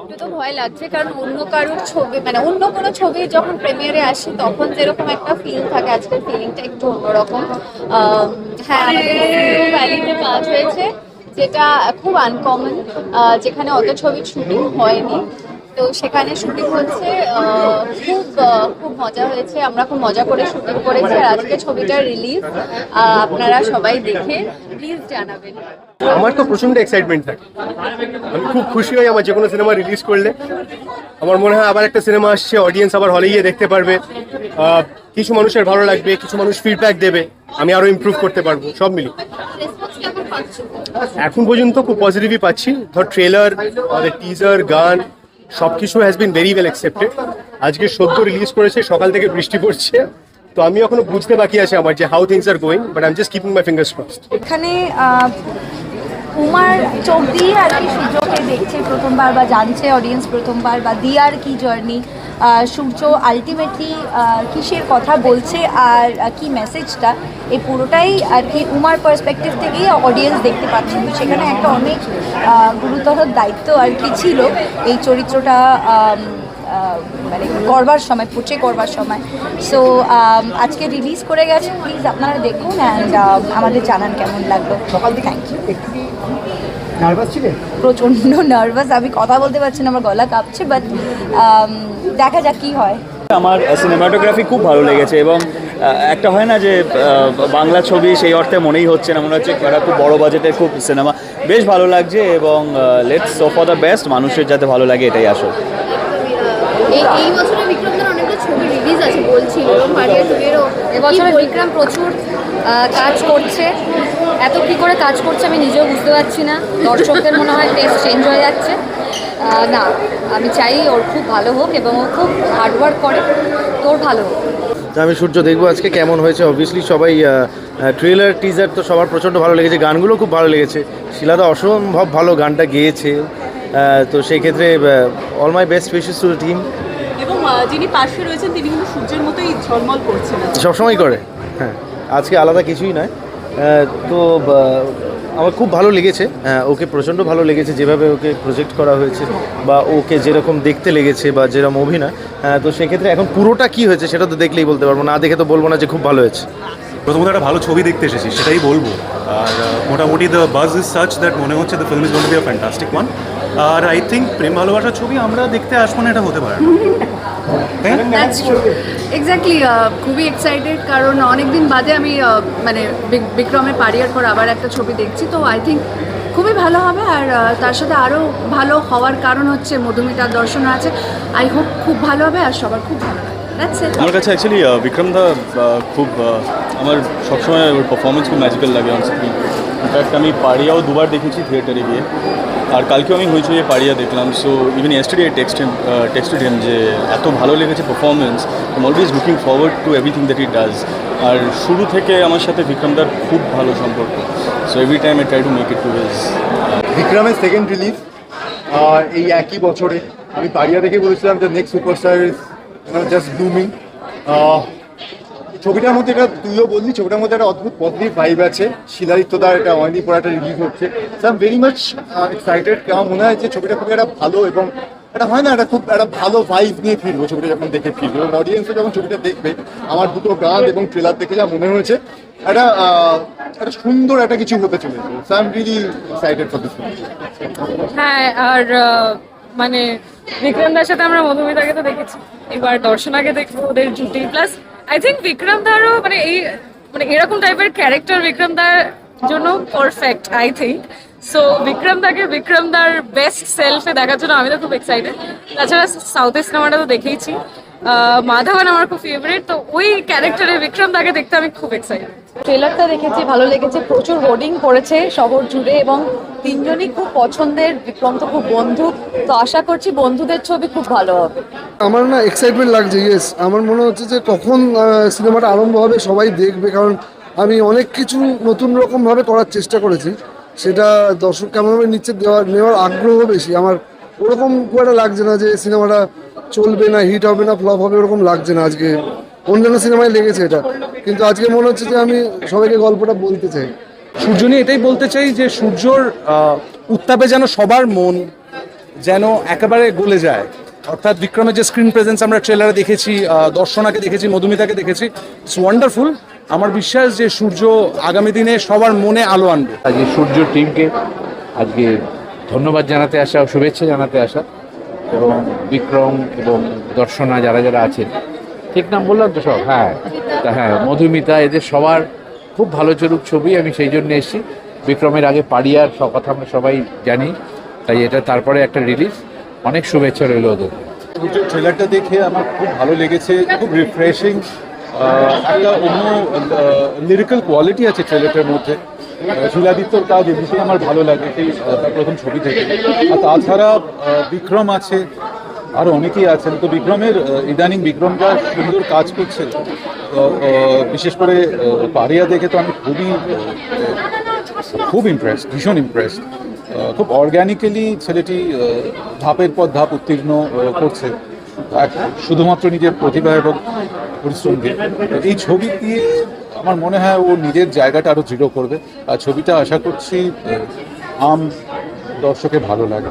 একটু তো ভয় লাগছে, কারণ অন্য কারোর ছবি মানে অন্য কোনো ছবি যখন প্রিমিয়ারে আসে, তখন যেরকম একটা ফিল থাকে, আজকের ফিলিংটা একটু অন্যরকম। হ্যাঁ ভ্যালিতে কাজ হয়েছে, যেটা খুব আনকমন যেখানে অত ছবি শুটিং হয়নি। তো সেখানে শুটিং হচ্ছে খুব খুব মজা হয়েছে। আমরা খুব মজা করে শুটিং করেছি আর আজকে ছবিটা রিলিজ আপনারা সবাই দেখে প্লিজ জানাবেন। আমার তো প্রচণ্ড এক্সাইটমেন্ট থাকে। আমি খুব খুশি হই আমার যে কোনো সিনেমা রিলিজ করলে। আমার মনে হয় আবার একটা সিনেমা আসছে অডিয়েন্স আবার হলে গিয়ে দেখতে পারবে। কিছু মানুষের ভালো লাগবে কিছু মানুষ ফিডব্যাক দেবে। আমি আরও ইমপ্রুভ করতে পারব সব মিলিয়ে। এখন পর্যন্ত খুব পজিটিভই পাচ্ছি। ধর ট্রেলার টিজার গান সব কিছু has been very well accepted আজকে সদ্য রিলিজ করেছে, সকাল থেকে বৃষ্টি পড়ছে। তো আমি এখনও বুঝতে বাকি আছে আমার যে how things are going but I am just keeping my fingers crossed এখানে কুমার চোখ দিয়ে আর কি সূর্যকে দেখছে প্রথমবার বা জানছে অডিয়েন্স প্রথমবার, বা দিয়ার কি জার্নি সূর্য আলটিমেটলি কিসের কথা বলছে আর কি মেসেজটা এই পুরোটাই আর কি উমার পার্সপেক্টিভ থেকেই অডিয়েন্স দেখতে পাচ্ছেন সেখানে একটা অনেক গুরুতর দায়িত্ব আর কি ছিল এই চরিত্রটা মানে করবার সময় পুচে করবার সময়। সো আজকে রিলিজ করে গেছে প্লিজ আপনারা দেখুন অ্যান্ড আমাদের জানান কেমন লাগল। থ্যাংক ইউ নার্ভাস ছিলেন প্রচণ্ড নার্ভাস আমি কথা বলতে পারছি না আমার গলা কাঁপছে বাট দেখা যাক কী হয়। আমার সিনেমাটোগ্রাফি খুব ভালো লেগেছে এবং একটা হয় না যে বাংলা ছবি সেই অর্থে মনেই হচ্ছে না মনে হচ্ছে একটা খুব বড় বাজেটের খুব সিনেমা বেশ ভালো লাগছে এবং let's so for the best মানুষের যাতে ভালো লাগে এটাই আসল। এই এই বছরে বিক্রমদার অনেকটা ছবি রিলিজ আছে বলছিল এবং পারিয়া টুয়েরও এবছরে বিক্রম প্রচুর কাজ করছে। এত কি করে কাজ করছে আমি নিজেও বুঝতে পারছি না। দর্শকদের মনে হয় টেস্ট চেঞ্জ হয়ে যাচ্ছে। না আমি চাই ওর খুব ভালো হোক এবং ও খুব হার্ডওয়ার্ক করে। তোর ভালো হোক। তো আমি সূর্য দেখব আজকে কেমন হয়েছে। অবভিয়াসলি সবাই ট্রেলার টিজার তো সবার প্রচণ্ড ভালো লেগেছে গানগুলো খুব ভালো লেগেছে। শিলাদা অসম্ভব ভালো গানটা গেয়েছে। তো সেই ক্ষেত্রে all my best wishes to team এবং যিনি পাশে রয়েছেন তিনি কিন্তু সূর্যের মতোই ঝলমল করছেন সবসময় করে হ্যাঁ। আজকে আলাদা কিছুই নয়। তো আমার খুব ভালো লেগেছে। হ্যাঁ, ওকে প্রচণ্ড ভালো লেগেছে যেভাবে ওকে প্রজেক্ট করা হয়েছে বা ওকে যেরকম দেখতে লেগেছে বা যেরকম অভিনয়। তো সেক্ষেত্রে এখন পুরোটা কি হয়েছে সেটা তো দেখলেই বলতে পারব না দেখে তো বলব না যে খুব ভালো হয়েছে। প্রথমত একটা ভালো ছবি দেখতে এসেছি সেটাই বলব। আর মোটামুটি দ্য বাজ ইজ সাচ দ্যাট মনে হচ্ছে the film is gonna be a fantastic one R I think প্রেম ভালোবাসার ছবি আমরা দেখতে আসব না এটা হতে পারে এক্স্যাক্টলি খুবই এক্সাইটেড কারণ অনেকদিন বাদে আমি মানে বিক্রমে পারিয়ার পর আবার একটা ছবি দেখছি। তো আই থিঙ্ক খুবই ভালো হবে আর তার সাথে আরও ভালো হওয়ার কারণ হচ্ছে মধুমিতার দর্শন আছে। আই হোপ খুব ভালো হবে আর সবার খুব ভালো হবে আমার কাছে অ্যাকচুয়ালি বিক্রম দা খুব আমার সবসময় ওর পারফরমেন্স খুব ম্যাজিক্যাল লাগে অন স্ক্রিন ইনফ্যাক্ট আমি পাড়িয়াও দুবার দেখেছি থিয়েটারে গিয়ে। আর কালকেও আমি হইচইয়ে পাড়িয়া দেখলাম। So even yesterday text texted যে, এত ভালো লেগেছে performance I always looking forward to everything that it does আর শুরু থেকে আমার সাথে বিক্রমদার খুব ভালো সম্পর্ক। So every time I try to make it to his বিক্রমের সেকেন্ড রিলিজ এই একই বছরে। আমি পাড়িয়া দেখে বলেছিলাম যে next superstar is just blooming ছবিটার মধ্যে এটা তুইও বললি, ছবিটার মধ্যে একটা অদ্ভুত পজিটিভ ভাইব আছে। শিলাদিত্যদার এটা অনেকদিন পর একটা রিলিজ হচ্ছে। So I very much excited আমার মনে হয় যে ছবিটা খুবই একটা ভালো এবং এটা হয় না, একটা খুব একটা ভালো ভাইব নিয়ে ফিরবো ছবিটা যখন দেখে ফিরবো। এবং অডিয়েন্সও যখন ছবিটা দেখবে, আমার দুটো গান এবং ট্রেলার দেখে যা মনে হয়েছে, একটা একটা সুন্দর একটা কিছু হতে চলেছে। So I am really excited for this হ্যাঁ আর মানে বিক্রম দার সাথে আমরা মধুমিতাকে তো দেখেছি। এবার দর্শনাকে দেখব ওদের জুটি প্লাস আই থিঙ্ক বিক্রম দারও মানে এই মানে এরকম টাইপের ক্যারেক্টার বিক্রম দার জন্য perfect I think so Vikram দাকে বিক্রম দার বেস্ট সেলফে দেখার জন্য আমি তো খুব এক্সাইটেড তাছাড়া সাউথের সিনেমাটা তো দেখেইছি। মাধবন আমার খুব ফেভারিট তো ওই ক্যারেক্টারে বিক্রম দাকে দেখতে আমি খুব এক্সাইটেড ট্রেলারটা দেখেছি, ভালো লেগেছে। প্রচুর হোর্ডিং করেছে শহর জুড়ে এবং তিনজনই খুব পছন্দের বিক্রম তো খুব বন্ধু। তো আশা করছি বন্ধুদের ছবি খুব ভালো হবে। আমার না এক্সাইটমেন্ট লাগছে ইয়েস আমার মনে হচ্ছে যে কখন সিনেমাটা আরম্ভ হবে সবাই দেখবে, কারণ আমি অনেক কিছু নতুন রকমভাবে করার চেষ্টা করেছি। সেটা দর্শক কেমনভাবে নিচ্ছে, দেওয়ার, নেওয়ার আগ্রহ বেশি। আমার ওরকম খুব একটা লাগছে না যে সিনেমাটা চলবে না হিট হবে না ফ্লপ হবে, ওরকম লাগছে না আজকে। অন্যান্য সিনেমায় লেগেছে এটা। কিন্তু আজকে মনে হচ্ছে যে আমি সবাইকে গল্পটা বলতে চাই। সূর্য নিয়ে এটাই বলতে চাই যে সূর্যর উত্তাপে যেন সবার মন যেন একেবারে গলে যায়। অর্থাৎ বিক্রমের যে স্ক্রিন প্রেজেন্স আমরা ট্রেলারে দেখেছি দর্শনাকে দেখেছি মধুমিতাকে দেখেছি ইটস ওয়ান্ডারফুল আমার বিশ্বাস যে সূর্য আগামী দিনে সবার মনে আলো আনবে। আজকে সূর্য টিমকে আজকে ধন্যবাদ জানাতে আসা শুভেচ্ছা জানাতে আসা। এবং বিক্রম এবং দর্শনা যারা যারা আছেন ঠিক নাম বললাম তো সব? হ্যাঁ। হ্যাঁ মধুমিতা, এদের সবার খুব ভালো চলুক ছবি, আমি সেই জন্য এসেছি। বিক্রমের আগে পাড়িয়ার সব কথা আমরা সবাই জানি, তাই এটা তারপরে একটা রিলিজ অনেক শুভেচ্ছা রইল ওদের। ট্রেলারটা দেখে আমার খুব ভালো লেগেছে, খুব রিফ্রেশিং একটা অন্য লিরিক্যাল কোয়ালিটি আছে ট্রেলারটার মধ্যে। শিলাদিত্যর কাজ এমনিতেই আমার ভালো লাগে, সেই প্রথম ছবি থেকে। আর তাছাড়া বিক্রম আছে আরও অনেকেই আছেন। তো বিক্রমের ইদানিং বিক্রম যা সুন্দর কাজ করছে। বিশেষ করে পারিয়া দেখে তো আমি খুবই খুব ইমপ্রেসড ভীষণ ইমপ্রেসড খুব অর্গ্যানিক্যালি ছেলেটি ধাপের পর ধাপ উত্তীর্ণ করছে। শুধুমাত্র নিজের প্রতিভা এবং পরিশ্রম দিয়ে এই ছবি দিয়ে আমার মনে হয় ও নিজের জায়গাটা আরও দৃঢ় করবে। আর ছবিটা আশা করছি আম দর্শকে ভালো লাগে